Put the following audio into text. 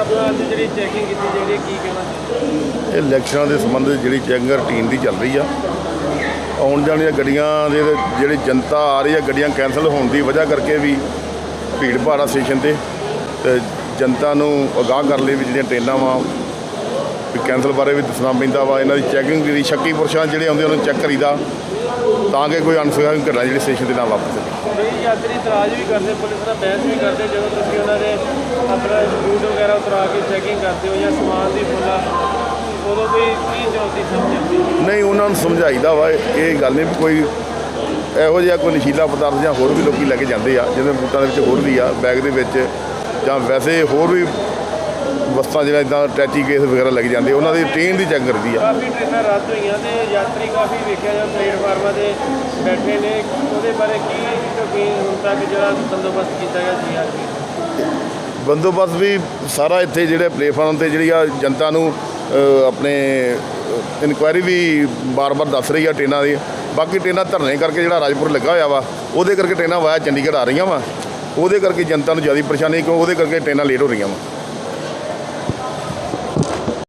ਆਪਣਾ ਅੱਜ ਜਿਹੜੀ ਚੈਕਿੰਗ ਕੀਤੀ ਜਿਹੜੀ ਕੀ ਕਹਿਣਾ ਇਹ ਇਲੈਕਸ਼ਨਾਂ ਦੇ ਸੰਬੰਧ ਵਿੱਚ ਜਿਹੜੀ ਚੈਕਿੰਗ ਰੂਟੀਨ ਦੀ ਚੱਲ ਰਹੀ ਆ। ਆਉਣ ਜਾਣ ਦੀਆਂ ਗੱਡੀਆਂ ਦੇ ਜਿਹੜੀ ਜਨਤਾ ਆ ਰਹੀ ਆ ਗੱਡੀਆਂ ਕੈਂਸਲ ਹੋਣ ਦੀ ਵਜ੍ਹਾ ਕਰਕੇ ਵੀ ਭੀੜ ਭਾੜ ਸਟੇਸ਼ਨ ਤੇ। ਤੇ ਜਨਤਾ ਨੂੰ ਅਗਾਹ ਕਰਨ ਲਈ ਵੀ ਜਿਹੜੀਆਂ ਟ੍ਰੇਨਾਂ ਵਾ ਵੀ ਕੈਂਸਲ ਬਾਰੇ ਵੀ ਦੱਸਣਾ ਪੈਂਦਾ ਵਾ। ਇਹਨਾਂ ਦੀ ਚੈਕਿੰਗ ਜਿਹੜੀ ਸ਼ੱਕੀ ਪੁਰਸ਼ਾਂ ਜਿਹੜੇ ਆਉਂਦੇ ਉਹਨਾਂ ਨੂੰ ਚੈੱਕ ਕਰੀਦਾ ਤਾਂ ਕਿ ਕੋਈ ਅਨਸੁਖਾਵੀ ਘਟਨਾ ਜਿਹੜੀ ਸਟੇਸ਼ਨ ਤੇ ਨਾ ਵਾਪਰ ਸਕੇ। ਕਈ ਯਾਤਰੀ ਇਤਰਾਜ਼ ਵੀ ਕਰਦੇ ਪੁਲਿਸ ਨਾਲ ਬਹਿਸ ਵੀ ਕਰਦੇ ਜਦੋਂ ਤੁਸੀਂ ਉਹਨਾਂ ਦੇ ਆਪਣਾ ਬੂਟ ਵਗੈਰਾ ਉਤਰਾ ਕੇ ਚੈਕਿੰਗ ਕਰਦੇ ਹੋ ਜਾਂ ਸਮਾਨ ਦੀ ਫੁੱਲਾ ਉਦੋਂ ਵੀ ਕੀ ਚੁਣੌਤੀ ਸਮਝਦੇ ਨਹੀਂ ਉਹਨਾਂ ਨੂੰ ਸਮਝਾਈਦਾ ਵਾ ਇਹ ਗੱਲ ਨਹੀਂ ਕੋਈ ਇਹੋ ਜਿਹਾ ਕੋਈ ਨਸ਼ੀਲਾ ਪਦਾਰਥ ਜਾਂ ਹੋਰ ਵੀ ਲੋਕੀ ਲੈ ਕੇ ਜਾਂਦੇ ਆ ਜਿਵੇਂ ਬੂਟਾਂ ਦੇ ਵਿੱਚ ਹੋਰ ਵੀ ਆ ਬੈਗ ਦੇ ਵਿੱਚ ਜਾਂ ਵੈਸੇ ਹੋਰ ਵੀ ਵਸਤਾਂ ਜਿਹੜਾ ਇਦਾਂ ਟੈਚੀ ਕੇਸ ਵਗੈਰਾ ਲੱਗ ਜਾਂਦੇ ਉਹਨਾਂ ਦੀ ਟ੍ਰੇਨ ਦੀ ਚੈੱਕ ਕਰਦੀ ਆ। ਕਾਫੀ ਟ੍ਰੇਨਾਂ ਰੱਦ ਹੋਈਆਂ ਤੇ ਯਾਤਰੀ ਕਾਫੀ ਵੇਖਿਆ ਜਾਂ ਪਲੇਟਫਾਰਮਾਂ ਤੇ ਬੈਠੇ ਨੇ ਉਹਦੇ ਬਾਰੇ ਕੀ ਕਿਉਂਕਿ ਹੁਣ ਤੱਕ ਜਿਹੜਾ ਬੰਦੋਬਸਤ ਕੀਤਾ ਗਿਆ ਸੀ ਅੱਜ ਬੰਦੋਬਸਤ ਵੀ ਸਾਰਾ ਇੱਥੇ ਜਿਹੜੇ ਪਲੇਟਫਾਰਮ ਤੇ ਜਿਹੜੀ ਆ ਜਨਤਾ ਨੂੰ ਆਪਣੇ ਇਨਕੁਆਇਰੀ ਵੀ ਬਾਰ-ਬਾਰ ਦੱਸ ਰਹੀ ਆ ਟ੍ਰੇਨਾਂ ਦੀ। ਬਾਕੀ ਟ੍ਰੇਨਾਂ ਧਰਨੇ ਕਰਕੇ ਜਿਹੜਾ ਰਾਜਪੁਰ ਲੱਗਾ ਹੋਇਆ ਵਾ, ਉਹਦੇ ਕਰਕੇ ਟ੍ਰੇਨਾਂ ਵਾਇਆ ਚੰਡੀਗੜ੍ਹ ਆ ਰਹੀਆਂ ਵਾ। ਉਹਦੇ ਕਰਕੇ ਜਨਤਾ ਨੂੰ ਜ਼ਿਆਦਾ ਪਰੇਸ਼ਾਨੀ, ਕਿਉਂ ਉਹਦੇ ਕਰਕੇ ਟ੍ਰੇਨਾਂ ਲੇਟ ਹੋ ਰਹੀਆਂ ਵਾ।